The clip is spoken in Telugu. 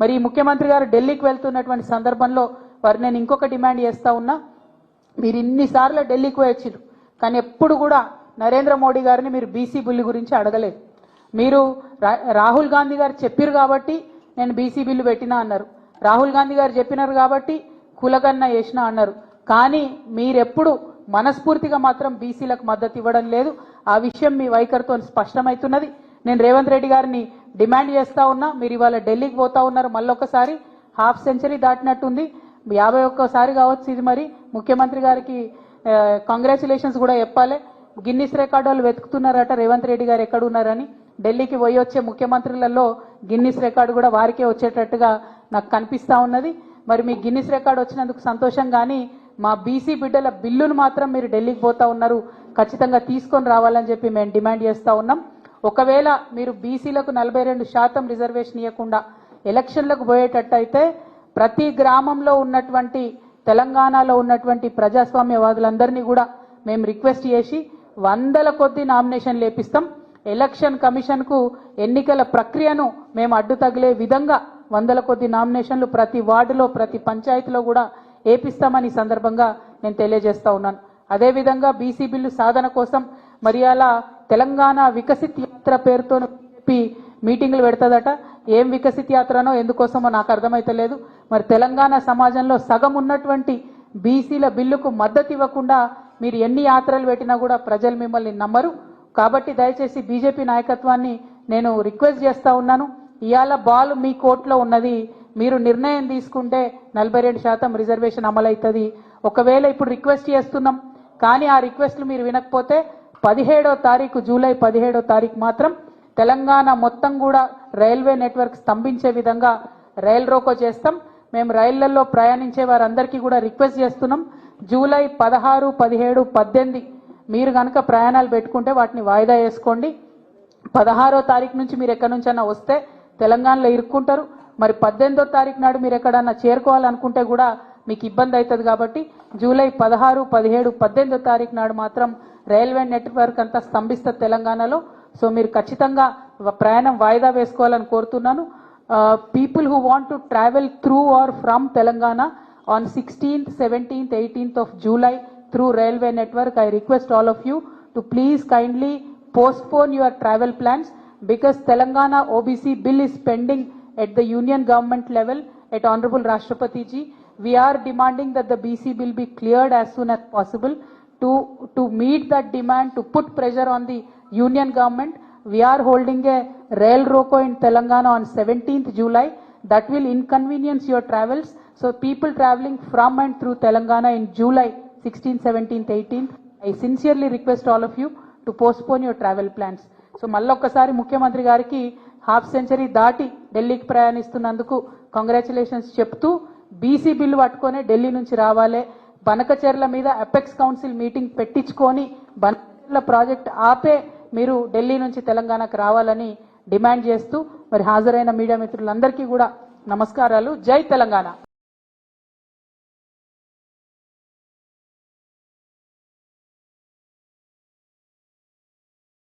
మరి ఈ ముఖ్యమంత్రి గారు ఢిల్లీకి వెళ్తున్నటువంటి సందర్భంలో వారు నేను ఇంకొక డిమాండ్ చేస్తా ఉన్నా మీరు ఇన్నిసార్లు ఢిల్లీకి పోయొచ్చారు కానీ ఎప్పుడు కూడా నరేంద్ర మోడీ గారిని మీరు బీసీ బిల్లు గురించి అడగలేదు. మీరు రా- రాహుల్ గాంధీ గారు చెప్పారు కాబట్టి నేను బీసీ బిల్లు పెట్టినా అన్నారు. రాహుల్ గాంధీ గారు చెప్పినారు కాబట్టి కులగన్న వేసినా అన్నారు. కానీ మీరెప్పుడు మనస్ఫూర్తిగా మాత్రం బీసీలకు మద్దతు ఇవ్వడం లేదు. ఆ విషయం మీ వైఖరితో స్పష్టమవుతున్నది. నేను రేవంత్ రెడ్డి గారిని డిమాండ్ చేస్తా ఉన్నా మీరు ఇవాళ ఢిల్లీకి పోతా ఉన్నారు మళ్ళొకసారి హాఫ్ సెంచరీ దాటినట్టుంది. యాభై ఒక్కసారి కావచ్చు ఇది మరి. ముఖ్యమంత్రి గారికి కంగ్రాచులేషన్స్ కూడా చెప్పాలి. గిన్నిస్ రికార్డు వాళ్ళు వెతుకుతున్నారట రేవంత్ రెడ్డి గారు ఎక్కడ ఉన్నారని ఢిల్లీకి పోయి వచ్చే ముఖ్యమంత్రులలో గిన్నిస్ రికార్డు కూడా వారికే వచ్చేటట్టుగా నాకు కనిపిస్తూ ఉన్నది. మరి మీ గిన్నిస్ రికార్డు వచ్చినందుకు సంతోషం కానీ మా బీసీ బిడ్డల బిల్లును మాత్రం మీరు ఢిల్లీకి పోతా ఉన్నారు ఖచ్చితంగా తీసుకొని రావాలని చెప్పి మేము డిమాండ్ చేస్తూ ఉన్నాం. ఒకవేళ మీరు బీసీలకు నలభై రెండు శాతం రిజర్వేషన్ ఇవ్వకుండా ఎలక్షన్లకు పోయేటట్టయితే ప్రతి గ్రామంలో ఉన్నటువంటి తెలంగాణలో ఉన్నటువంటి ప్రజాస్వామ్యవాదులందరినీ కూడా మేము రిక్వెస్ట్ చేసి వందల కొద్ది నామినేషన్ లేపిస్తాం ఎలక్షన్ కమిషన్కు ఎన్నికల ప్రక్రియను మేము అడ్డు తగిలే విధంగా వందల కొద్ది నామినేషన్లు ప్రతి వార్డులో ప్రతి పంచాయతీలో కూడా ఏపిస్తామని సందర్భంగా నేను తెలియజేస్తా ఉన్నాను. అదేవిధంగా బీసీ బిల్లు సాధన కోసం మరి అలా తెలంగాణ వికసిత్ యాత్ర పేరుతో చెప్పి మీటింగ్లు పెడతదట. ఏం వికసిత్ యాత్రనో ఎందుకోసమో నాకు అర్థమైతలేదు. మరి తెలంగాణ సమాజంలో సగం ఉన్నటువంటి బీసీల బిల్లుకు మద్దతు ఇవ్వకుండా మీరు ఎన్ని యాత్రలు పెట్టినా కూడా ప్రజలు మిమ్మల్ని నమ్మరు. కాబట్టి దయచేసి బీజేపీ నాయకత్వాన్ని నేను రిక్వెస్ట్ చేస్తా ఉన్నాను. ఇవాళ బాల్ మీ కోర్టులో ఉన్నది. మీరు నిర్ణయం తీసుకుంటే నలభై రెండు శాతం రిజర్వేషన్ అమలవుతుంది. ఒకవేళ ఇప్పుడు రిక్వెస్ట్ చేస్తున్నాం. కానీ ఆ రిక్వెస్ట్లు మీరు వినకపోతే పదిహేడో తారీఖు జూలై పదిహేడో తారీఖు మాత్రం తెలంగాణ మొత్తం కూడా రైల్వే నెట్వర్క్ స్తంభించే విధంగా రైల్ రోకో చేస్తాం. మేము రైళ్ళలో ప్రయాణించే వారందరికీ కూడా రిక్వెస్ట్ చేస్తున్నాం. జూలై పదహారు పదిహేడు పద్దెనిమిది మీరు కనుక ప్రయాణాలు పెట్టుకుంటే వాటిని వాయిదా వేసుకోండి. పదహారో తారీఖు నుంచి మీరు ఎక్కడి నుంచైనా వస్తే తెలంగాణలో ఇరుక్కుంటారు. మరి పద్దెనిమిదో తారీఖు నాడు మీరు ఎక్కడన్నా చేరుకోవాలనుకుంటే కూడా మీకు ఇబ్బంది అవుతుంది కాబట్టి జూలై పదహారు పదిహేడు పద్దెనిమిదో తారీఖు నాడు మాత్రం రైల్వే నెట్వర్క్ అంతా స్తంభిస్తే తెలంగాణలో. సో మీరు ఖచ్చితంగా ప్రయాణం వాయిదా వేసుకోవాలని కోరుతున్నాను. People who want to travel through or from Telangana on sixteenth seventeenth eighteenth of July through railway network I request all of you to please kindly postpone your travel plans because Telangana OBC bill is pending at the union government level at honourable Rashtrapatiji we are demanding that the BC bill be cleared as soon as possible to, to meet that demand, to put pressure on the union government. We are holding a rail roko in Telangana on 17th July. That will inconvenience your travels. So people traveling from and through Telangana in July 16th, 17th, 18th, I sincerely request all of you to postpone your travel plans. So మళ్ళొక్కసారి ముఖ్యమంత్రి గారికి హాఫ్ సెంచరీ దాటి ఢిల్లీకి ప్రయాణిస్తున్నందుకు కంగ్రాచులేషన్స్ చెప్తూ బీసీ బిల్లు పట్టుకొని ఢిల్లీ నుంచి రావాలి బనకచెర్ల మీద అపెక్స్ కౌన్సిల్ మీటింగ్ పెట్టించుకొని బనకచెర్ల ప్రాజెక్ట్ ఆపే మీరు ఢిల్లీ నుంచి తెలంగాణకు రావాలని డిమాండ్ చేస్తూ మరి హాజరైన మీడియా మిత్రులందరికీ కూడా నమస్కారాలు. జై తెలంగాణ.